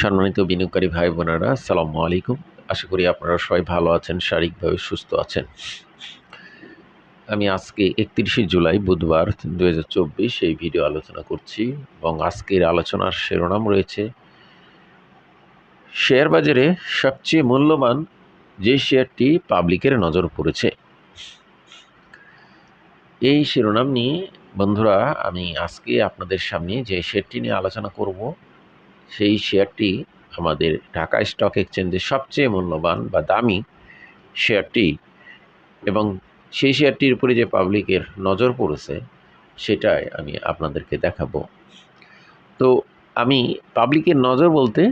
সম্মানিত বিনিয়োগকারী ভাই বোনেরা, আসসালামু আলাইকুম। আশা করি আপনারা সবাই ভালো আছেন, শারীরিকভাবে সুস্থ আছেন। আমি আজকে একত্রিশে জুলাই, বুধবার দু হাজার চব্বিশ এই ভিডিও আলোচনা করছি এবং আজকের আলোচনার শিরোনাম রয়েছে, শেয়ার বাজারে সবচেয়ে মূল্যবান যে শেয়ারটি পাবলিকের নজর পড়েছে। এই শিরোনাম নিয়ে বন্ধুরা, আমি আজকে আপনাদের সামনে যে শেয়ারটি নিয়ে আলোচনা করব সেই শেয়ারটি আমাদের ঢাকা স্টক এক্সচেঞ্জের সবচেয়ে মূল্যবান বা দামি শেয়ারটি এবং সেই শেয়ারটির উপরে যে পাবলিকের নজর পড়েছে, সেটাই আমি আপনাদেরকে দেখাবো। তো আমি পাবলিকের নজর বলতে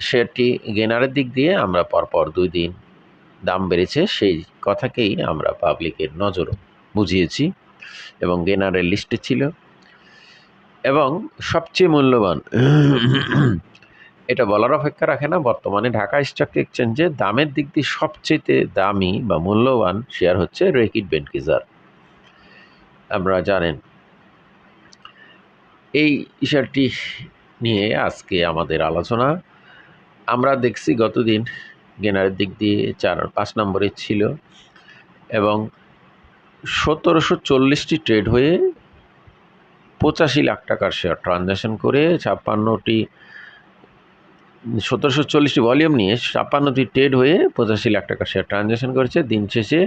শেয়ারটি গেনারের দিক দিয়ে আমরা পরপর দুই দিন দাম বেড়েছে, সেই কথাকেই আমরা পাবলিকের নজর বুঝিয়েছি এবং গেনারের লিস্টে ছিল। এবং সবচেয়ে মূল্যবান এটা বলার অপেক্ষা রাখে না। বর্তমানে ঢাকা স্টক এক্সচেঞ্জে দামের দিক দিয়ে সবচেয়ে দামি বা মূল্যবান শেয়ার হচ্ছে রেকিট বেনকিজার। আমরা জানেন, এই শেয়ারটি নিয়ে আজকে আমাদের আলোচনা। আমরা দেখছি গতদিন গেনারের দিক দিয়ে চার পাঁচ নম্বরে ছিল এবং সতেরোশো চল্লিশটি ট্রেড হয়ে পঁচাশি লাখ টাকার শেয়ার ট্রানজ্যাকশন করে ছাপ্পান্নটি সতেরোশো চল্লিশটি ভলিউম নিয়ে ছাপ্পান্নটি ট্রেড হয়ে পঁচাশি লাখ টাকা শেয়ার ট্রানজ্যাকশন করেছে। দিন শেষে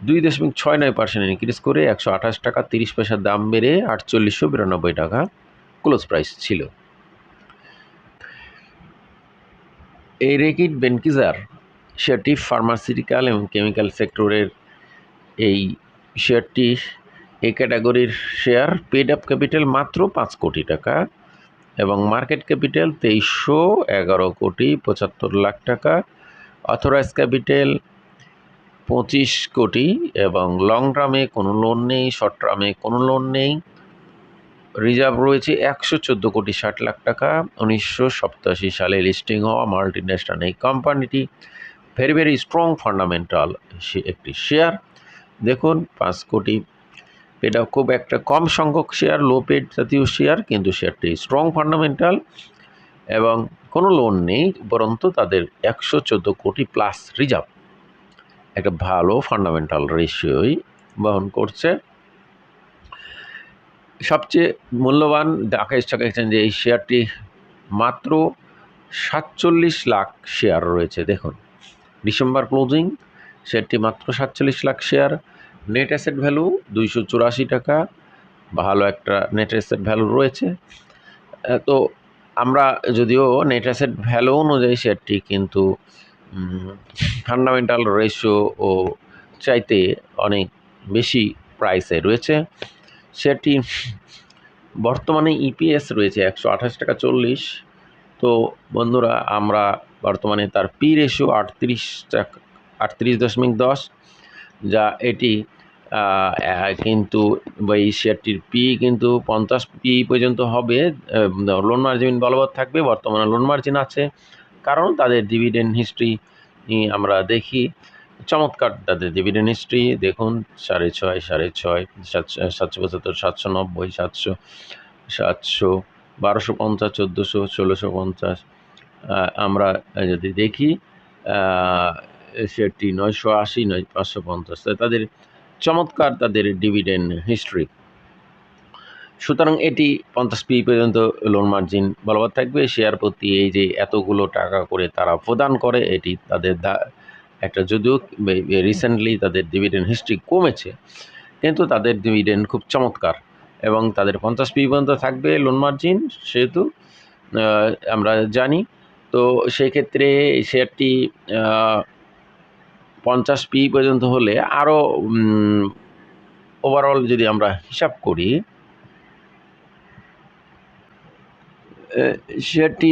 দুই দশমিক ছয় নয় পার্সেন্ট ইনক্রিজ করে একশো আঠাশ টাকা, তিরিশ পয়সার দাম বেড়ে আটচল্লিশশো বিরানব্বই টাকা ক্লোজ প্রাইস ছিল। এই রেকিট বেনকিজার শেয়ারটি ফার্মাসিউটিক্যাল এবং কেমিক্যাল সেক্টরের এই শেয়ারটি এই ক্যাটাগরির শেয়ার পেড আপ ক্যাপিটাল মাত্র পাঁচ কোটি টাকা। এবং মার্কেট ক্যাপিটাল তেইশশো এগারো কোটি পঁচাত্তর লাখ টাকা, অথরাইজ ক্যাপিটাল পঁচিশ কোটি এবং লং টার্মে কোনো লোন নেই শর্ট টার্মে কোনো লোন নেই। রিজার্ভ রয়েছে একশো চোদ্দ কোটি ষাট লাখ টাকা। উনিশশো সপ্তাশি সালে লিস্টিং হওয়া মাল্টি ন্যাশনাল এই কোম্পানিটি ভেরি ভেরি স্ট্রং ফান্ডামেন্টাল একটি শেয়ার দেখুন, পাঁচ কোটি এটা খুব একটা কম সংখ্যক শেয়ার লো পেড জাতীয় শেয়ার কিন্তু শেয়ারটি স্ট্রং ফান্ডামেন্টাল এবং কোনো লোন নেই উপরন্তু তাদের একশো চোদ্দ কোটি প্লাস রিজার্ভ একটা ভালো ফান্ডামেন্টাল রেশিওই বহন করছে। সবচেয়ে মূল্যবান ঢাকা স্টক এক্সচেঞ্জে এই শেয়ারটি মাত্র সাতচল্লিশ লাখ শেয়ার রয়েছে। দেখুন ডিসেম্বর ক্লোজিং শেয়ারটি মাত্র সাতচল্লিশ lakh share net asset value দুইশো চুরাশি টাকা। ভালো একটা নেট অ্যাসেট ভ্যালু রয়েছে। তো আমরা যদিও নেট অ্যাসেট ভ্যালু অনুযায়ী শেয়ারটি কিন্তু ফান্ডামেন্টাল রেশিও ও চাইতে অনেক বেশি প্রাইসে রয়েছে। শেয়ারটি বর্তমানে ইপিএস রয়েছে একশো আঠাশ টাকা চল্লিশ। তো বন্ধুরা, আমরা বর্তমানে তার পি রেশিও আটত্রিশ টাকা আটত্রিশ দশমিক দশ, যা এটি কিন্তু এই শেয়ারটির পি কিন্তু পঞ্চাশ পি পর্যন্ত হবে। লোন মার্জিন বলবৎ থাকবে, বর্তমানে লোন মার্জিন আছে। কারণ তাদের ডিভিডেন্ড হিস্ট্রি আমরা দেখি। চমৎকার তাদের ডিভিডেন্ড হিস্ট্রি দেখুন, সাড়ে ছয় সাড়ে ছয় সাতশো পঁচাত্তর, সাতশো নব্বই, সাতশো সাতশো বারোশো পঞ্চাশ, চোদ্দোশো, ষোলোশো পঞ্চাশ। আমরা যদি দেখি শেয়ারটি নয়শো আশি, নয়, পাঁচশো পঞ্চাশ। তাদের চমৎকার তাদের ডিভিডেন্ড হিস্ট্রি সুতরাং এটি পঞ্চাশ পি পর্যন্ত লোন মার্জিন বলবৎ থাকবে। শেয়ার প্রতি এই যে এতগুলো টাকা করে তারা প্রদান করে, এটি তাদের একটা যদিও রিসেন্টলি তাদের ডিভিডেন্ড হিস্ট্রি কমেছে, কিন্তু তাদের ডিভিডেন্ড খুব চমৎকার এবং তাদের পঞ্চাশ পি পর্যন্ত থাকবে লোন মার্জিন সেহেতু আমরা জানি। তো সেক্ষেত্রে শেয়ারটি পঞ্চাশ পি পর্যন্ত হলে আরও ওভারঅল যদি আমরা হিসাব করি শেয়ারটি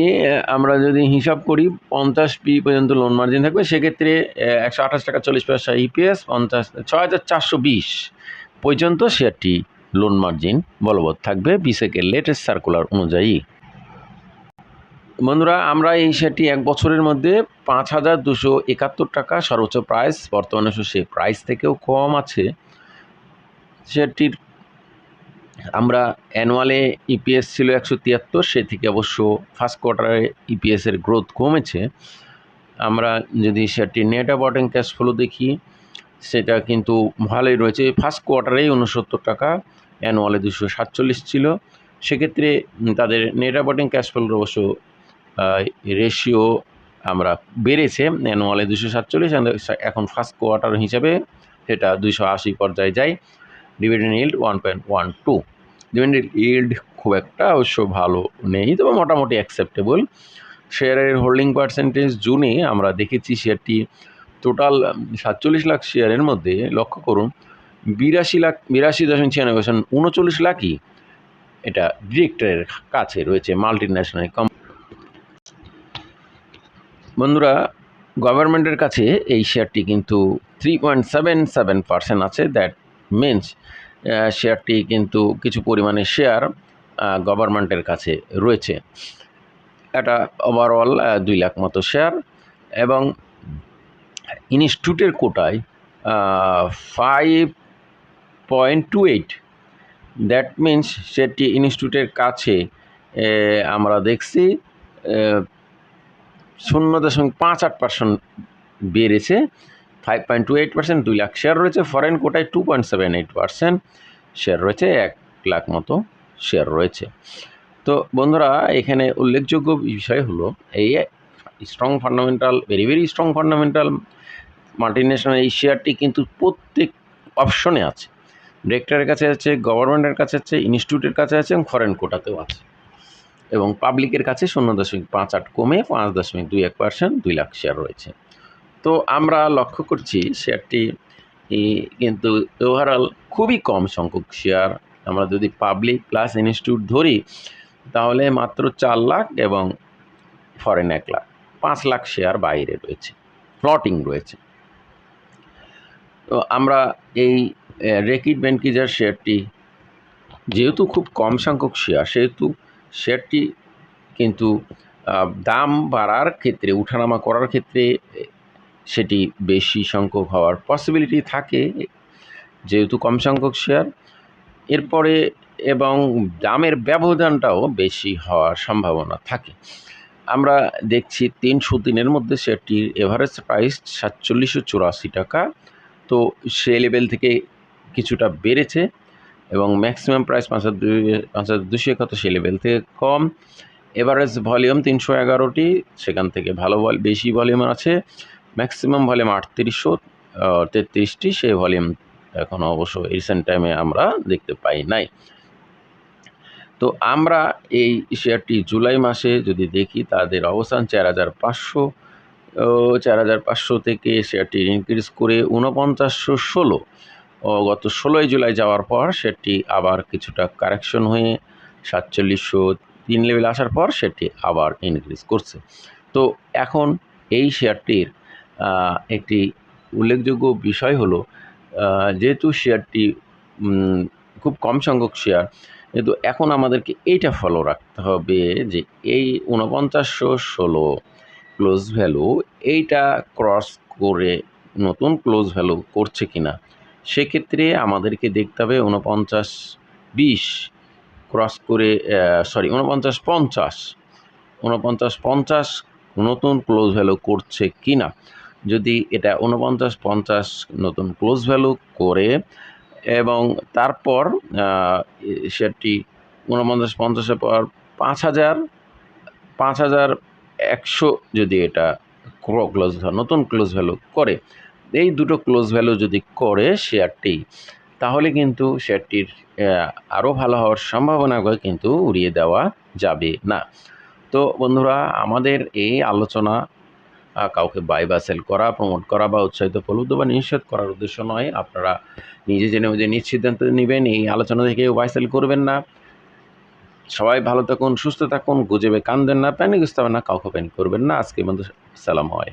আমরা যদি হিসাব করি পঞ্চাশ পি পর্যন্ত লোন মার্জিন থাকবে, সেক্ষেত্রে একশো আঠাশ টাকা চল্লিশ পয়সা ইপিএস পঞ্চাশ, ছয় হাজার চারশো বিশ পর্যন্ত শেয়ারটি লোন মার্জিন বলবৎ থাকবে বিসেকের লেটেস্ট সার্কুলার অনুযায়ী। বন্ধুরা, আমরা এই শেয়ারটি এক বছরের মধ্যে পাঁচ হাজার দুশো একাত্তর টাকা সর্বোচ্চ প্রাইস বর্তমানে সে প্রাইস থেকেও কম আছে। শেয়ারটির আমরা অ্যানুয়ালে ইপিএস ছিল একশো তিয়াত্তর, সে থেকে অবশ্য ফার্স্ট কোয়ার্টারে ইপিএসের গ্রোথ কমেছে। আমরা যদি সেটি নেট অপারেটিং ক্যাশ ফ্লো দেখি, সেটা কিন্তু ভালোই রয়েছে। ফার্স্ট কোয়ার্টারেই উনসত্তর টাকা অ্যানুয়ালে দুশো সাতচল্লিশ ছিল। সেক্ষেত্রে তাদের নেট অপারেটিং ক্যাশ ফ্লোর অবশ্য রেশিও আমরা বেড়েছে অ্যানুয়ালে দুশো সাতচল্লিশ এখন ফার্স্ট কোয়ার্টার হিসাবে সেটা দুইশো আশি পর্যায়ে যায়। Dividend yield one point one two dividend yield খুব একটা অবশ্য ভালো নেই, তবে মোটামুটি অ্যাকসেপ্টেবল শেয়ারের হোল্ডিং পার্সেন্টেজ জুনে আমরা দেখেছি শেয়ারটি টোটাল সাতচল্লিশ লাখ শেয়ারের মধ্যে, লক্ষ্য করুন, বিরাশি লাখ, বিরাশি দশমিক ছিয়ানব্বই উনচল্লিশ লাখই এটা ডিরেক্টরের কাছে রয়েছে মাল্টি ন্যাশনাল কম বন্ধুরা, গভর্নমেন্টের কাছে এই শেয়ারটি কিন্তু three point seven seven percent আছে। দ্যাট মিনস শেয়ারটি কিন্তু কিছু পরিমাণে শেয়ার গভর্নমেন্টের কাছে রয়েছে। এটা ওভারঅল দুই লাখ মতো শেয়ার এবং ইনস্টিটিউটের কোটায় five point two eight that means সেটি ইনস্টিটিউটের কাছে আমরা দেখছি শূন্য দশমিক পাঁচ আট পার্সেন্ট বেড়েছে five point two eight percent দুই লাখ শেয়ার রয়েছে ফরেন কোটায় two point seven eight percent share রয়েছে, এক লাখ মতো শেয়ার রয়েছে। তো বন্ধুরা, এখানে উল্লেখযোগ্য বিষয় হলো, এই strong fundamental very very strong fundamental multinational এই শেয়ারটি কিন্তু প্রত্যেক অপশনে আছে। ডিরেক্টরের কাছে আছে গভর্নমেন্টের কাছে আছে ইনস্টিটিউটের কাছে আছে, এবং ফরেন কোটাতেও আছে। এবং পাবলিকের কাছে শূন্য দশমিক পাঁচ আট কমে পাঁচ দশমিক দুই এক পার্সেন্ট দুই লাখ শেয়ার রয়েছে। তো আমরা লক্ষ্য করছি শেয়ারটি কিন্তু ওভারঅল খুবই কম সংখ্যক শেয়ার আমরা যদি পাবলিক প্লাস ইনস্টিটিউট ধরি, তাহলে মাত্র চার লাখ এবং ফরেন এক লাখ, পাঁচ লাখ শেয়ার বাইরে রয়েছে ফ্লটিং রয়েছে। তো আমরা এই রেকিড ব্যানকিজার শেয়ারটি যেহেতু খুব কম সংখ্যক শেয়ার সেহেতু শেয়ারটি কিন্তু দাম বাড়ার ক্ষেত্রে, উঠানামা করার ক্ষেত্রে সেটি বেশি সংখ্যক হওয়ার পসিবিলিটি থাকে, যেহেতু কম সংখ্যক শেয়ার। এরপরে এবং দামের ব্যবধানটাও বেশি হওয়ার সম্ভাবনা থাকে। আমরা দেখছি তিনশো দিনের মধ্যে শেয়ারটির এভারেজ প্রাইস সাতচল্লিশশো চুরাশি টাকা। তো সে লেভেল থেকে কিছুটা বেড়েছে। এবং ম্যাক্সিমাম প্রাইস পাঁচ হাজার দুই পাঁচ হাজার দুশো একাত্তর লেভেল থেকে কম। এভারেজ ভলিউম তিনশো এগারোটি, সেখান থেকে ভালো বেশি ভলিউম আছে। ম্যাক্সিমাম ভলিউম আটত্রিশশো তেত্রিশটি সে ভলিউম এখন অবশ্য রিসেন্ট টাইমে আমরা দেখতে পাই নাই। তো আমরা এই শেয়ারটি জুলাই মাসে যদি দেখি, তাদের অবস্থান চার হাজার পাঁচশো চার হাজার পাঁচশো থেকে শেয়ারটি ইনক্রিজ করে ঊনপঞ্চাশশো ষোলো। গত ষোলোই জুলাই যাওয়ার পর সেটি আবার কিছুটা কারেকশন হয়ে সাতচল্লিশশো তিন লেভেল আসার পর সেটি আবার ইনক্রিজ করছে। তো এখন এই শেয়ারটির একটি উল্লেখযোগ্য বিষয় হলো যেহেতু শেয়ারটি খুব কম সংখ্যক শেয়ার কিন্তু এখন আমাদেরকে এইটা ফলো রাখতে হবে যে এই ঊনপঞ্চাশশো ষোলো ক্লোজ ভ্যালু এইটা ক্রস করে নতুন ক্লোজ ভ্যালু করছে কি না সেক্ষেত্রে আমাদেরকে দেখতে হবে ঊনপঞ্চাশ বিশ ক্রস করে সরি ঊনপঞ্চাশ পঞ্চাশ। ঊনপঞ্চাশ পঞ্চাশ নতুন ক্লোজ ভ্যালু করছে কি না যদি এটা ঊনপঞ্চাশ পঞ্চাশ নতুন ক্লোজ ভ্যালু করে এবং তারপর সেটি ঊনপঞ্চাশ পঞ্চাশের পর পাঁচ হাজার পাঁচ হাজার একশো যদি এটা ক্লোজ নতুন ক্লোজ ভ্যালু করে এই দুটো ক্লোজ ভ্যালু যদি করে শেয়ারটি তাহলে কিন্তু শেয়ারটির আরও ভালো হওয়ার সম্ভাবনাকে কিন্তু উড়িয়ে দেওয়া যাবে না। তো বন্ধুরা, আমাদের এই আলোচনা কাউকে বাই বা সেল করা প্রমোট করা বা উৎসাহিত প্রলুব্ধ বা নিষেধ করার উদ্দেশ্য নয়। আপনারা নিজে জেনে যে নিশ্চিদ্ধান্ত নেবেন, এই আলোচনা থেকে বাই সেল করবেন না। সবাই ভালো থাকুন, সুস্থ থাকুন, গুজবে কান দেন না প্যানিক না, কাউকে প্যানিক করবেন না। আজকে বন্ধু সালাম হয়।